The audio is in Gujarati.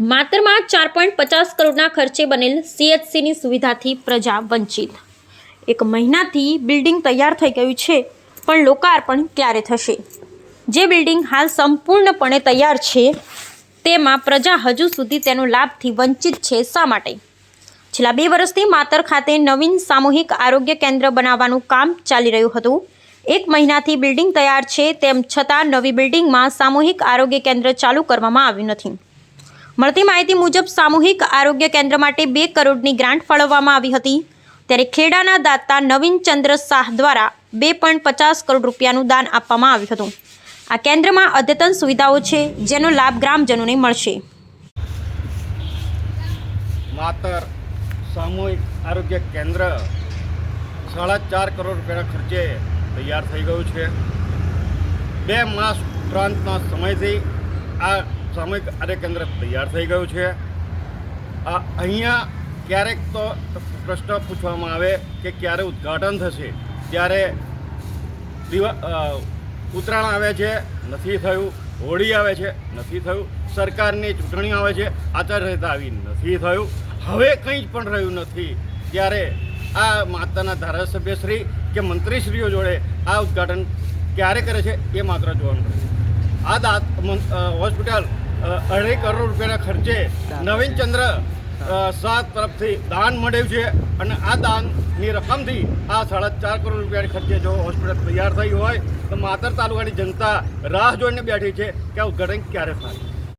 માતરમાં ચાર પોઈન્ટ પચાસ કરોડના ખર્ચે બનેલ સીએચસીની સુવિધાથી પ્રજા વંચિત. એક મહિનાથી બિલ્ડિંગ તૈયાર થઈ ગયું છે, પણ લોકાર્પણ ક્યારે થશે? જે બિલ્ડિંગ હાલ સંપૂર્ણપણે તૈયાર છે, તેમાં પ્રજા હજુ સુધી તેનો લાભથી વંચિત છે શા માટે? છેલ્લા બે વર્ષથી માતર ખાતે નવીન સામૂહિક આરોગ્ય કેન્દ્ર બનાવવાનું કામ ચાલી રહ્યું હતું. એક મહિનાથી બિલ્ડિંગ તૈયાર છે, તેમ છતાં નવી બિલ્ડિંગમાં સામૂહિક આરોગ્ય કેન્દ્ર ચાલુ કરવામાં આવ્યું નથી. મળતી માહિતી મુજબ સામૂહિક આરોગ્ય કેન્દ્ર માટે બે કરોડની ગ્રાન્ટ ફાળવવામાં આવી હતી. ત્યારે ખેડાના દાતા નવીન ચંદ્ર શાહ દ્વારા બે પોઈન્ટ પચાસ કરોડ રૂપિયાનું દાન આપવામાં આવ્યું હતું. આ કેન્દ્રમાં અદ્યતન સુવિધાઓ છે, જેનો લાભ ગ્રામજનોને મળશે. માતર સામૂહિક આરોગ્ય કેન્દ્ર સાડા ચાર કરોડ રૂપિયાના ખર્ચે તૈયાર થઈ ગયું છે. બે માસ ઉપરાંતના સમયથી આ સામૂહિક આર્ય કેન્દ્ર તૈયાર થઈ ગયું છે. અહીંયા ક્યારેક તો પ્રશ્ન પૂછવામાં આવે કે ક્યારે ઉદ્ઘાટન થશે? ત્યારે દિવા ઉત્તરાયણ આવે છે, નથી થયું. હોળી આવે છે, નથી થયું. સરકારની ચૂંટણી આવે છે, આચારસંહિતા આવી, નથી થયું. હવે કંઈ જ પણ રહ્યું નથી. ત્યારે આ માતાના ધારાસભ્યશ્રી કે મંત્રીશ્રીઓ જોડે આ ઉદ્ઘાટન ક્યારે કરે છે એ માત્ર જોવાનું રહ્યું. આ દાંત હોસ્પિટલ અઢી કરોડ રૂપિયાના ખર્ચે નવીનચંદ્ર સાત તરફથી દાન મળ્યું છે અને આ દાનની રકમથી આ સાડા ચાર કરોડ રૂપિયાની ખર્ચે જો હોસ્પિટલ તૈયાર થઈ હોય તો માતર તાલુકાની જનતા રાહ જોઈને બેઠી છે કે આ ઉદ્ઘાટન ક્યારે થાય?